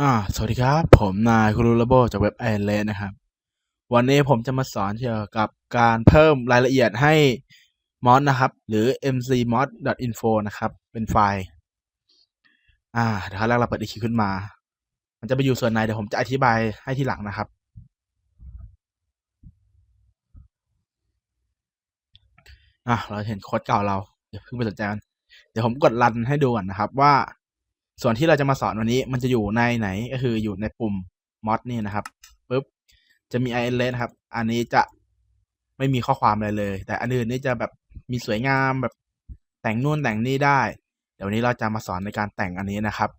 อ่า สวัสดีครับ ผมนายคุรุระโบจากเว็บไอเลนนะครับ วันนี้ผมจะมาสอนเกี่ยวกับการเพิ่มรายละเอียดให้มอดนะครับ หรือ mcmod.info นะครับ เป็นไฟล์ อ่าเดี๋ยวครั้งแรกเราเปิด EQ ขึ้นมา มันจะไปอยู่ส่วนไหน เดี๋ยวผมจะอธิบายให้ทีหลังนะครับ อะเราเห็นโค้ดเก่าเรา เดี๋ยวเพิ่งไปสนใจมัน เดี๋ยวผมกดรันให้ดูก่อนนะครับว่า ส่วนที่เราจะมาสอนวันนี้มันจะอยู่ในไหนก็คืออยู่ในปุ่ม mod นี่นะครับปุ๊บจะมี i l s นะครับ อันนี้จะไม่มีข้อความอะไรเลย แต่อันอื่นนี่จะแบบมีสวยงามแบบแต่งนู่นแต่งนี่ได้ เดี๋ยววันนี้เราจะมาสอนในการแต่งอันนี้นะครับ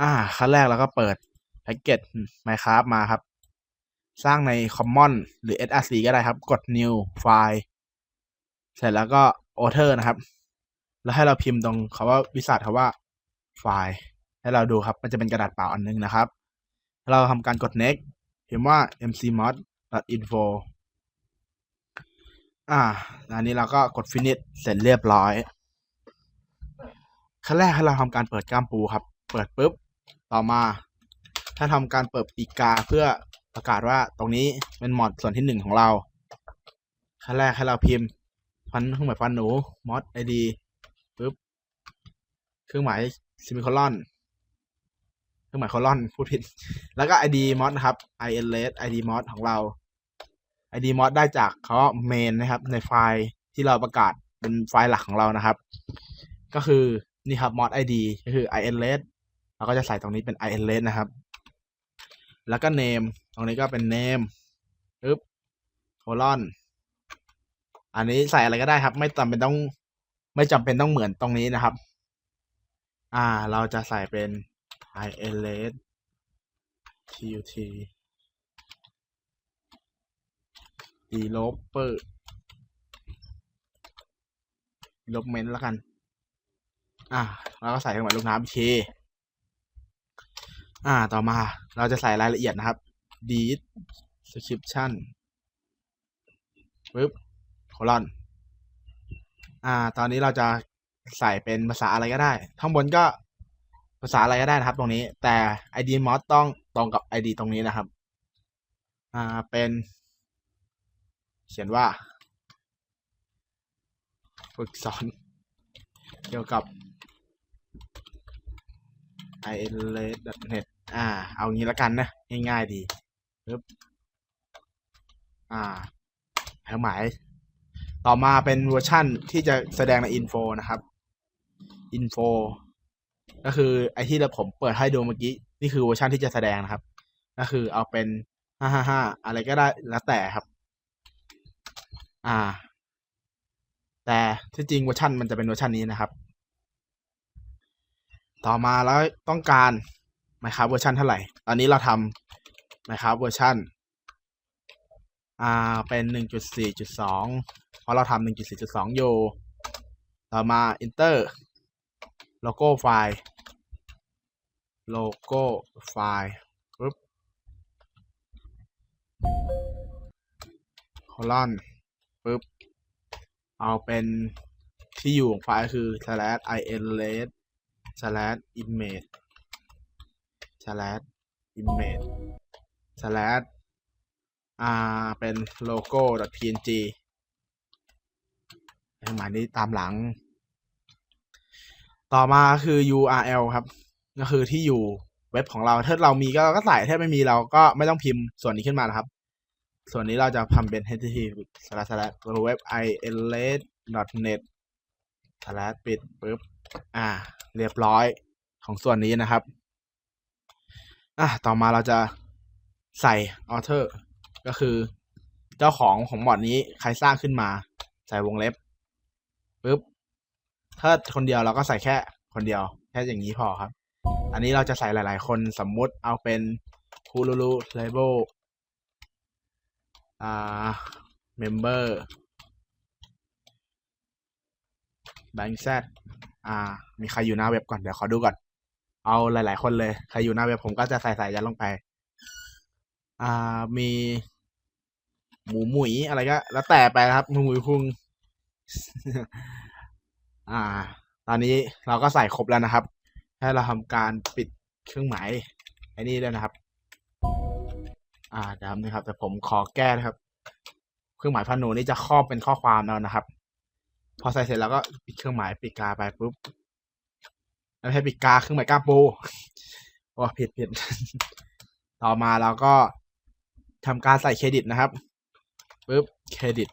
อ่าขั้นแรกเราก็เปิดแพ็กเกจ Minecraft มาครับ สร้างใน Common หรือ src ก็ได้ครับ กด new file เสร็จแล้วก็ author นะครับ แล้วให้เราพิมพ์ตรงคาว่าวิสัทคาว่า ไฟล์ ให้เราดูครับ มันจะเป็นกระดาษเปล่าอันนึงนะครับ เราทำการกด next พิมพ์ว่า mcmod.info อ่าอันนี้เราก็กด finish เสร็จเรียบร้อย ขั้นแรกให้เราทำการเปิดกล้ามปูครับ เปิดปุ๊บ ต่อมา ถ้าทำการเปิดปีกาเพื่อประกาศว่าตรงนี้เป็นมอดส่วนที่หนึ่งของเรา ขั้นแรกให้เราพิมพ์ฟันเครื่องหมายฟันหนู mod id ปุ๊บ เครื่องหมาย ซิมิคอลอนเครื่องหมายคอลอนพูดผิด แล้วก็ id mod นะครับ inlet id mod ของเรา id mod ได้จากเขาเมนนะครับ ในไฟล์ที่เราประกาศเป็นไฟล์หลักของเรานะครับ ก็คือนี่ครับ mod id ก็คือ inlet เราก็จะใส่ตรงนี้เป็น inlet นะครับ แล้วก็ name ตรงนี้ก็เป็น name ปึ๊บ colon อันนี้ใส่อะไรก็ได้ครับ ไม่จำเป็นต้อง ไม่จำเป็นต้องเหมือนตรงนี้นะครับ อ่า เราจะใส่เป็น inlet tut developer development แล้วกัน อ่าแล้วก็ใส่เครื่องหมายลูกน้ำ k อ่า ต่อมาเราจะใส่รายละเอียดนะครับ description ปึ๊บ colon อ่า ตอนนี้เราจะ ใส่เป็นภาษาอะไรก็ได้ข้างบนก็ภาษาอะไรก็ได้นะครับ ตรงนี้ แต่ id mod ต้องตรงกับ id ตรงนี้นะครับ อ่าเป็น เขียนว่า ฝึกสอน เกี่ยวกับ inlet.net อ่า เอางี้ล้วกันนะ ง่ายๆดีปึ๊บอ่าเครื่องหมาย ต่อมาเป็นเวอร์ชั่นที่จะแสดงในอินโฟนะครับ อินโฟก็คือไอที่เราผมเปิดให้ดูเมื่อกี้ นี่คือเวอร์ชันที่จะแสดงนะครับ ก็คือเอาเป็นห้าห้าห้าอะไรก็ได้แล้วแต่ครับ อ่า แต่ที่จริงเวอร์ชันมันจะเป็นเวอร์ชันนี้นะครับ ต่อมาแล้วต้องการไมครับเวอร์ชันเท่าไหร่ ตอนนี้เราทำไมครับเวอร์ชันอ่าเป็นหนึ่งจุดสี่จุดสองเพราะเราทำหนึ่งจุดสี่จุดสองอยู่ ต่อมา enter โลโก้ไฟล์โลโก้ไฟล์ปึ๊บ colon ปึ๊บเอาเป็นที่อยู่ของไฟล์คือ slash inlet slash image slash image slash อ่า เป็นโลโก้ .png เครื่องหมายนี้ตามหลัง ต่อมาคือ URL ครับ ก็คือที่อยู่เว็บของเรา ถ้าเรามีก็ก็ใส่ถ้าไม่มีเราก็ไม่ต้องพิมพ์ส่วนนี้ขึ้นมานะครับ ส่วนนี้เราจะทำเป็น http slash slash web inlet net slash ปิดปึ๊บอ่า เรียบร้อยของส่วนนี้นะครับ อะต่อมาเราจะใส่ author ก็คือเจ้าของของหมอดนี้ใครสร้างขึ้นมา ใส่วงเล็บปึ๊บ ถ้าคนเดียวเราก็ใส่แค่คนเดียว แค่อย่างนี้พอครับ อันนี้เราจะใส่หลาย ๆ คนสมมุติเอาเป็นคูลูลูเลเบลอ่าเมมเบอร์แบงค์แซดอ่า มีใครอยู่หน้าเว็บก่อน เดี๋ยวขอดูก่อน เอาหลาย ๆ คนเลย ใครอยู่หน้าเว็บผมก็จะใส่ใส่ยันลงไป อ่า มี หมูหมุยอะไรก็ แล้วแต่ไปครับ หมูหมุยคุง อ่า ตอนนี้เราก็ใส่ครบแล้วนะครับ ให้เราทำการปิดเครื่องหมายไอ้นี่ด้วยนะครับ อ่าเดี๋ยวนะครับ แต่ผมขอแก้นะครับ เครื่องหมายพันหนูนี่จะครอบเป็นข้อความแล้วนะครับ พอใส่เสร็จแล้วก็ปิดเครื่องหมายปีกกาไปปุ๊บไม่ใช่ปีกกาเครื่องหมายกล้ามปูโอ้ผิดผิดต่อมาเราก็ทำการใส่เครดิตนะครับปุ๊บเครดิต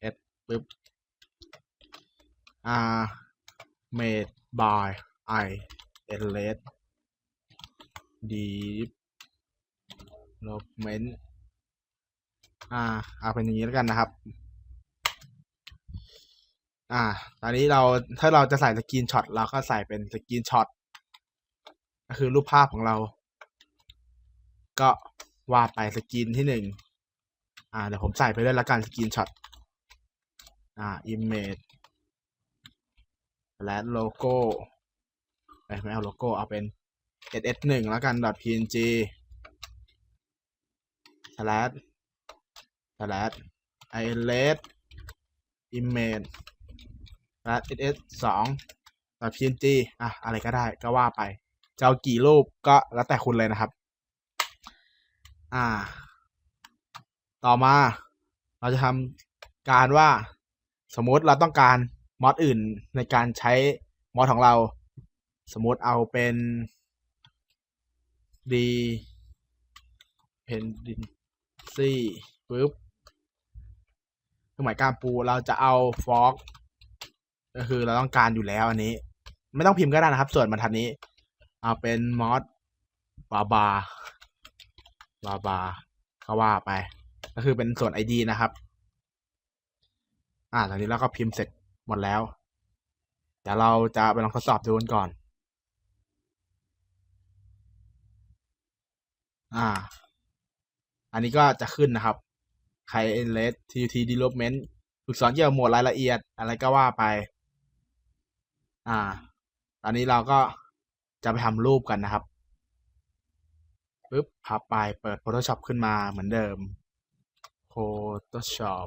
เอสปุ๊บ อ่า made by i e l e t development อ่าเอาเป็นอย่างนี้แล้วกันนะครับ อ่า ตอนนี้เราถ้าเราจะใส่สกรีนช็อตเราก็ใส่เป็นสกรีนช็อตก็คือรูปภาพของเรา ก็วาดไปสกรีนที่หนึ่งอ่าเดี๋ยวผมใส่ไปด้วยละกันสกรีนช็อตอ่า image และโลโก้ไม่เอาโลโก้เอาเป็น ss1 แล้วกัน .png slash slash ilet image slash ss2 .png อะ อะไรก็ได้ก็ว่าไป จะเอากี่รูปก็แล้วแต่คุณเลยนะครับ อ่า ต่อมาเราจะทำการว่าสมมติเราต้องการ มอดอื่นในการใช้มอดของเรา สมมติเอาเป็น d เพนดินซี่ปุ๊บเครื่องหมายการปูเราจะเอาฟอกก็คือเราต้องการอยู่แล้วอันนี้ ไม่ต้องพิมพ์ก็ได้นะครับ ส่วนบรรทัดนี้ เอาเป็นมอดบาบาบาบาก็ว่าไป ก็คือเป็นส่วน ID นะครับ อ่าตอนนี้เราก็พิมพ์เสร็จ หมดแล้วเดี๋ยวเราจะไปลองทดสอบดูกันก่อน อ่า อันนี้ก็จะขึ้นนะครับใคร l e t TUT Development ฝึกสอนเกี่ยวกับหมวดรายละเอียดอะไรก็ว่าไป อ่า ตอนนี้เราก็จะไปทำรูปกันนะครับปึ๊บพับไปเปิด Photoshop ขึ้นมาเหมือนเดิม Photoshop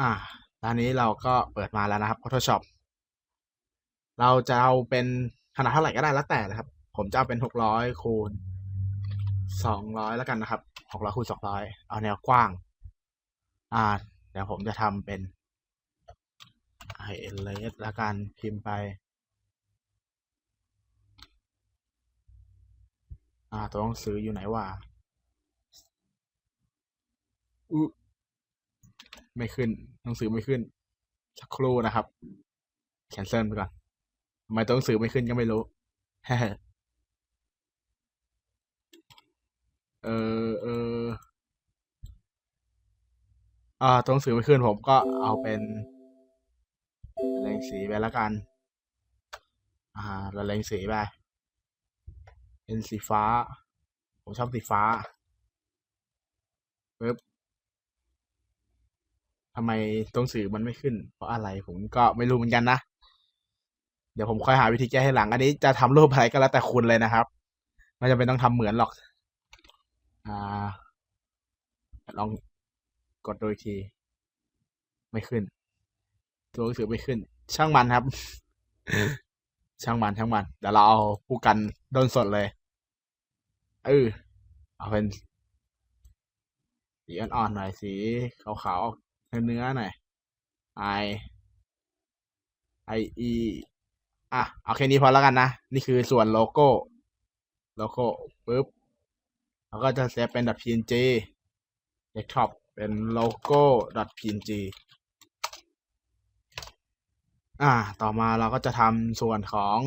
อ่าตอนนี้เราก็เปิดมาแล้วนะครับ Photoshop เราจะเอาเป็นขนาดเท่าไหร่ก็ได้แล้วแต่นะครับ ผมจะเอาเป็นหกร้อยคูณสองร้อยแล้วกันนะครับหกร้อยคูณสองร้อยเอาแนวกว้าง อ่าเดี๋ยวผมจะทำเป็นไอเอเลสแล้วกันพิมพ์ไป อ่าตัวหนังสืออยู่ไหนวะอุ ไม่ขึ้น หนังสือไม่ขึ้น สักครู่นะครับ แคนเซิลไปก่อนทำไมตัวหนังสือไม่ขึ้นก็ไม่รู้เออเอออ่าตัวหนังสือไม่ขึ้นผมก็เอาเป็นละเลงสีไปแล้วกัน อ่าละเลงสีไป เป็นสีฟ้า ผมชอบสีฟ้าปึ๊บ ทำไมตัวหนังสื่อมันไม่ขึ้น เพราะอะไรผมก็ไม่รู้เหมือนกันนะ เดี๋ยวผมค่อยหาวิธีแก้ให้หลัง อันนี้จะทำรูปอะไรก็แล้วแต่คุณเลยนะครับไม่จำเป็นต้องทำเหมือนหรอก อ่า ลองกดดูอีกที ไม่ขึ้น ตัวหนังสือไม่ขึ้น ช่างมันครับ ช่างมันช่างมันเดี๋ยวเราเอาผู้กันโดนสดเลยเออเอาเป็นสีอ่อนๆหน่อยสีขาวๆออก เนื้อหน่อย I I E อะ เอาแค่นี้พอแล้วกันนะ นี่คือส่วนโลโก้ โลโก้ปุ๊บเราก็จะเซฟเป็น .png desktop เป็นโลโก้ .png อ่า ต่อมาเราก็จะทำส่วนของ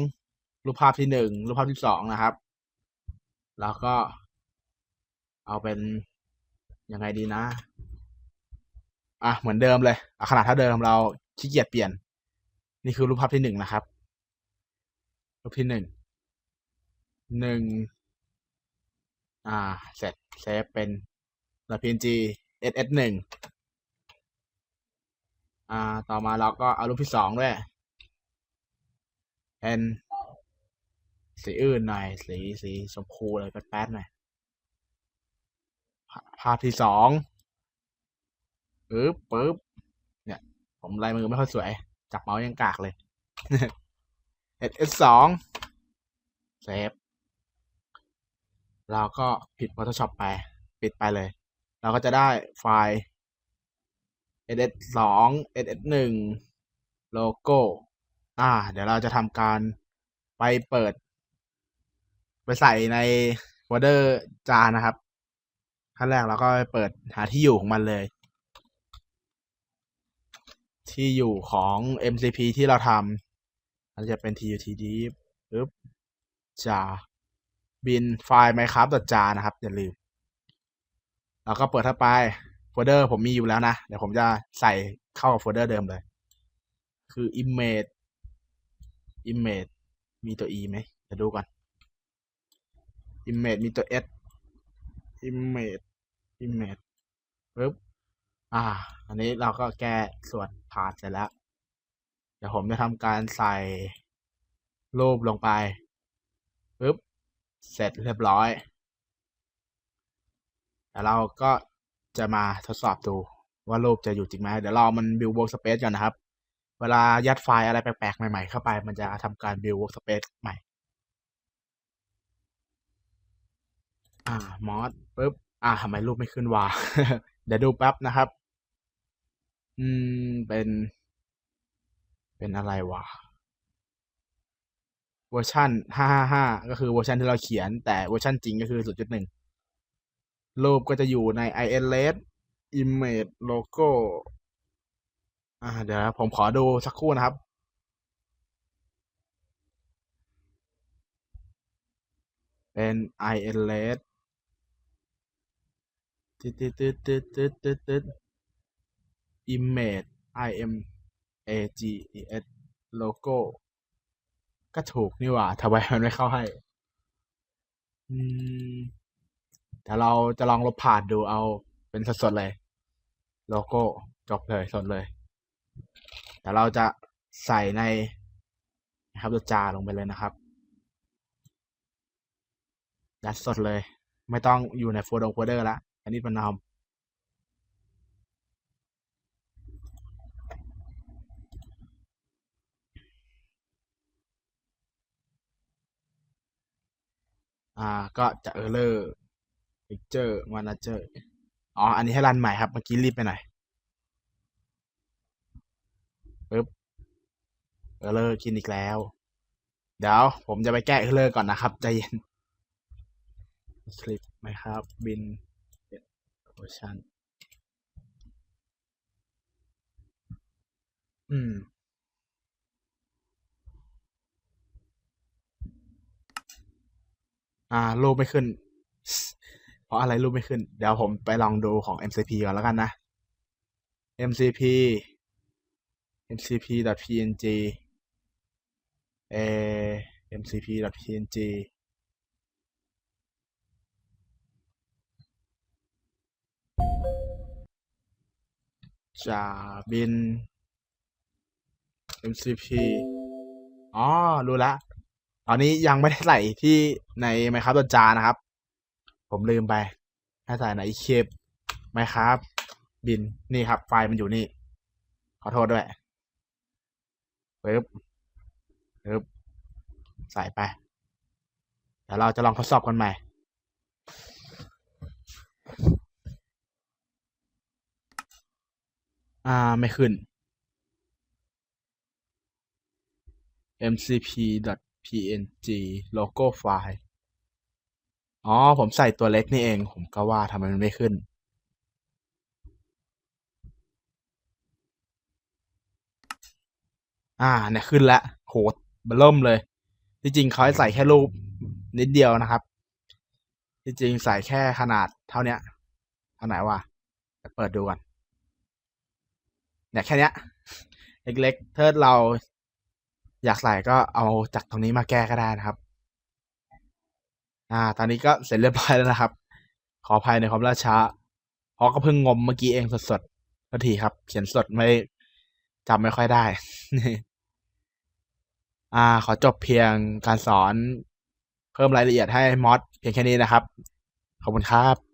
รูปภาพที่หนึ่งรูปภาพที่สองนะครับ แล้วก็เอาเป็นยังไงดีนะ อะเหมือนเดิมเลยอะขนาดเท่าเดิมเราขี้เกียจเปลี่ยน นี่คือรูปภาพที่หนึ่งนะครับ รูปที่หนึ่งหนึ่งอ่าเสร็จเซฟเป็น .png ss หนึ่งอ่า ต่อมาเราก็เอารูปที่สองด้วยเป็นสีอื่นหน่อย สีสีชมพูเลยแป๊ดๆหน่อยภาพที่สอง ปึ๊บปึ๊บเนี่ย ผมลายมือไม่ค่อยสวย จับเมาส์ยังกากเลย S สองเซฟเราก็ผิด Photoshop ไป ปิดไปเลย เราก็จะได้ไฟล์ ss สอง ss หนึ่งโลโก้ อ่า เดี๋ยวเราจะทำการไปเปิด ไปใส่ในโฟลเดอร์จานะครับ ขั้นแรกเราก็ไปเปิดหาที่อยู่ของมันเลย ที่อยู่ของ MCP ที่เราทำมันจะเป็น TUTD ปึ๊บจาบินไฟล์ minecraft jar นะครับ อย่าลืม แล้วก็เปิดเข้าไปโฟลเดอร์ผมมีอยู่แล้วนะ เดี๋ยวผมจะใส่เข้ากับโฟลเดอร์เดิมเลย คือ image image มีตัว e ไหมจะดูก่อน image มีตัว s image image ปึ๊บ อ่า อันนี้เราก็แก้ส่วนผ่านเสร็จแล้ว เดี๋ยวผมจะทำการใส่รูปลงไปปึ๊บเสร็จเรียบร้อยแล้วเราก็จะมาทดสอบดูว่ารูปจะอยู่จริงไหมเดี๋ยวเรามัน build workspace ก่อนนะครับ เวลายัดไฟล์อะไรแปลกๆใหม่ๆเข้าไป มันจะทำการ build workspace ใหม่ อ่ามอสปึ๊บอ่าทำไมรูปไม่ขึ้นวะเดี๋ยวดูแป๊บนะครับ อืม เป็น เป็นอะไรวะ เวอร์ชัน555ก็คือเวอร์ชันที่เราเขียน แต่เวอร์ชันจริงก็คือ0.1รูปก็จะอยู่ใน ILS Image Logo อ่า เดี๋ยวผมขอดูสักครู่นะครับเป็น ILS ตึ๊ดตึ๊ดตึ๊ดตึ๊ดตึ๊ดตึ๊ดตึ๊ด image i m a g e s logo ก็ถูกนี่หว่าทำไมมันไม่เข้าให้ อืมแต่เราจะลองลบผ่านดูเอาเป็นสดๆเลย โลโก้จบเลยสดเลย แต่เราจะใส่ในนะครับตัวจาลงไปเลยนะครับยัดสดเลย ไม่ต้องอยู่ในโฟลเดอร์โฟลเดอร์ละอันนี้เป็นนาม อ่าก็จะเออร์เลอร์ picture manager อ๋อ อันนี้ให้รันใหม่ครับเมื่อกี้รีบไปหน่อยปึ๊บเออร์เลอร์กินอีกแล้ว เดี๋ยวผมจะไปแก้เออร์เลอร์ก่อนนะครับ ใจเย็น คลิปไหมครับบินเวอร์ชันอืม อ่ารูปไม่ขึ้น เพราะอะไรรูปไม่ขึ้น เดี๋ยวผมไปลองดูของ MCP ก่อนแล้วกันนะ MCP mcp.png เอ mcp.png จะบิน mcp อ๋อ รู้แล้ว อนนี้ยังไม่ได้ใส่ที่ใน Minecraft จานะครับ ผมลืมไปให้ใส่ในเคป Minecraft บินนี่ครับ ไฟล์มันอยู่นี่ ขอโทษด้วยปึ๊บปึ๊บใส่ไปเดี๋ยวเราจะลองทดสอบกันใหม่อ่าไม่ขึ้น MCP. โลโก้ไฟล์อ๋อ ผมใส่ตัวเล็กนี่เอง ผมก็ว่าทำไมมันไม่ขึ้น อ่า เนี่ยขึ้นแล้วโหเบล่มเลย ที่จริงเขาให้ใส่แค่รูปนิดเดียวนะครับ ที่จริงใส่แค่ขนาดเท่าเนี้ยเท่าไหนวะเปิดดูก่อนเนี่ยแค่เนี้ย เล็กๆถ้าเรา อยากใส่ก็เอาจากตรงนี้มาแก้ก็ได้นะครับ อ่า ตอนนี้ก็เสร็จเรียบร้อยแล้วนะครับ ขออภัยในความล่าช้าเพราะก็เพิ่งงมเมื่อกี้เองสดๆนาทีครับ เขียนสดไม่จำไม่ค่อยได้ อ่า ขอจบเพียงการสอน เพิ่มรายละเอียดให้มอสเพียงแค่นี้นะครับ ขอบคุณครับ